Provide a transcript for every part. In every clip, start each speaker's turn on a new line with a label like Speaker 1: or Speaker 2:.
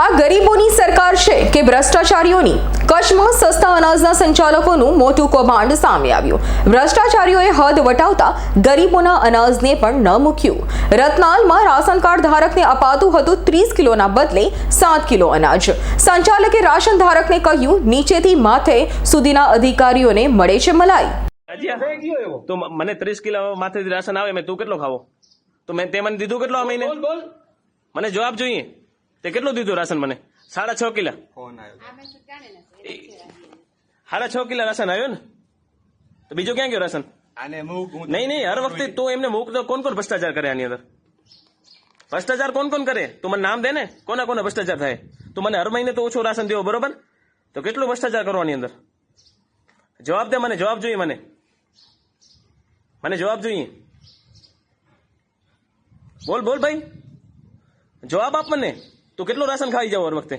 Speaker 1: આ ગરીબોની સરકાર છે કે ભ્રષ્ટાચારીઓની? કચ્છમાં સસ્તા અનાજના સંચાલકોનું મોટું કૌભાંડ સામે આવ્યું. ભ્રષ્ટાચારીઓએ હદ વટાવતા ગરીબોના અનાજને પણ ન મૂક્યું. રત્નાલમાં રાશન કાર્ડ ધારકને અપાતું હતું ત્રીસ કિલોના બદલે સાત કિલો અનાજ. સંચાલકે રાશન ધારકને કહ્યું નીચેથી માથે સુધીના અધિકારીઓને મળે છે મલાઈ.
Speaker 2: તો મને ત્રીસ કિલો માથેથી રાશન આવે મેં તું કેટલો ખાવો? તો મેં તે મને દીધું કેટલો આ મહિને? મને જવાબ જોઈએ. તે કેટલું દીધું રાશન મને? સાડા છ કિલા. સાડા છ કિલા રાશન આવ્યો ને? તો બીજું ક્યાં ગયો રાશન? નહીં નહીં હર વખતે તું એમને મૂક તો કોણ કોણ ભ્રષ્ટાચાર કરે આની અંદર? ભ્રષ્ટાચાર કોણ કોણ કરે? તું મને નામ દે ને. કોના કોના ભ્રષ્ટાચાર થાય? તું મને હર મહિને તો ઓછું રાશન દેવો બરોબર? તો કેટલું ભ્રષ્ટાચાર કરવાની અંદર? જવાબ દે મને જવાબ જોઈએ મને. મને જવાબ જોઈએ. બોલ બોલ ભાઈ. જવાબ આપ મને. તું કેટલું રાશન ખાઈ જાવ હર વખતે?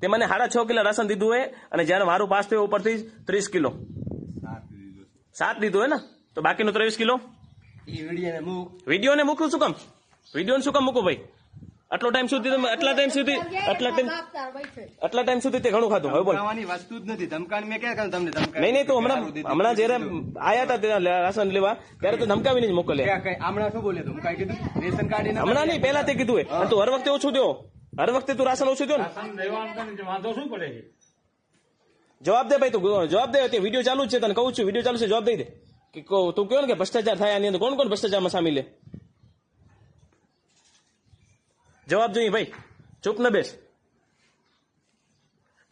Speaker 2: તે મને સાડા છ કિલો રાશન દીધું હોય અને જ્યારે મારું પાસ થયું ઉપરથી ત્રીસ કિલો. સાત દીધું હોય ને? તો બાકીનું ત્રેવીસ કિલો?
Speaker 3: વીડિયો ને મૂક.
Speaker 2: શું કામ? વીડિયો શું કામ મૂકું ભાઈ? આટલો ટાઈમ સુધી તમે આટલા ટાઈમ સુધી આટલા ટાઈમ આટલા ટાઈમ સુધી તે ઘણું ખાધું હવે બોલ.
Speaker 3: વસ્તુ જ નથી. ધમકાણ મેં ક્યાં તમને ધમકાણ
Speaker 2: નહીં નહીં તો હમણાં હમણાં જયારે આયા હતા ત્યાં રાશન લેવા ત્યારે તો ધમકાવીને જ મોકલે
Speaker 3: હમણાં શું બોલે તું કઈ કીધું? રેશન કાર્ડ
Speaker 2: હમણાં નહીં પહેલા તે કીધું તું હર વખતે ઓછું દો. હર વખતે તું રાશન ઓછું થયો ને
Speaker 4: વાંધો શું પડે છે?
Speaker 2: જવાબ દે ભાઈ તું જવાબ દે. તે વીડિયો ચાલુ છે તને કહું છું વીડિયો ચાલુ છે જવાબ દઈ દે. કે તું કહો ને કે ભ્રષ્ટાચાર થાય આની અંદર કોણ કોણ ભ્રષ્ટાચારમાં સામેલ લે જવાબ જોઈએ ભાઈ. ચૂપ ન બેસ.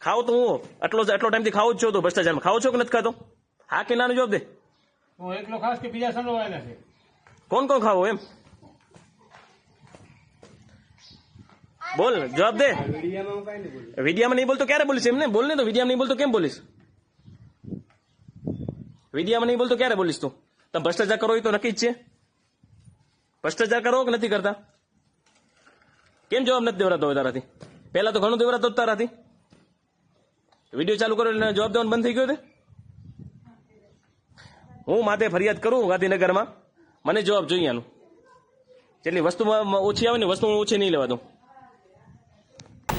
Speaker 2: ખાવ તો હું આટલો આટલો ટાઈમથી ખાવું જ છો તો ભ્રષ્ટાચારમાં. ખાવ છો કે નથી ખાતો? હા કે નાનો જવાબ દે.
Speaker 4: હું એકલો ખાસ કે બીજા સંડોવાયેલા છે?
Speaker 2: કોણ કોણ ખાવો એમ? બોલ જવાબ દે.
Speaker 3: વિડિયામાં નહીં
Speaker 2: બોલતો ક્યારે બોલીશ? એમને બોલ ને તો વિડિયામાં નહીં બોલતો કેમ બોલીશ? વિડિયામાં નહીં બોલતો ક્યારે બોલીશ તું? તમે ભ્રષ્ટાચાર કરો એ તો નક્કી જ છે. ભ્રષ્ટાચાર કરો કે નથી કરતા? કેમ જવાબ નથી દેવડાતો હોય તારાથી? પહેલા તો ઘણું દેવરાતો જ તારાથી. વીડિયો ચાલુ કરો એટલે જવાબ દેવાનું બંધ થઈ ગયો છે હું માથે ફરિયાદ કરું ગાંધીનગરમાં? મને જવાબ જોઈએ આનું. જેટલી વસ્તુમાં ઓછી આવે ને વસ્તુ હું ઓછી નહીં લેવા દઉં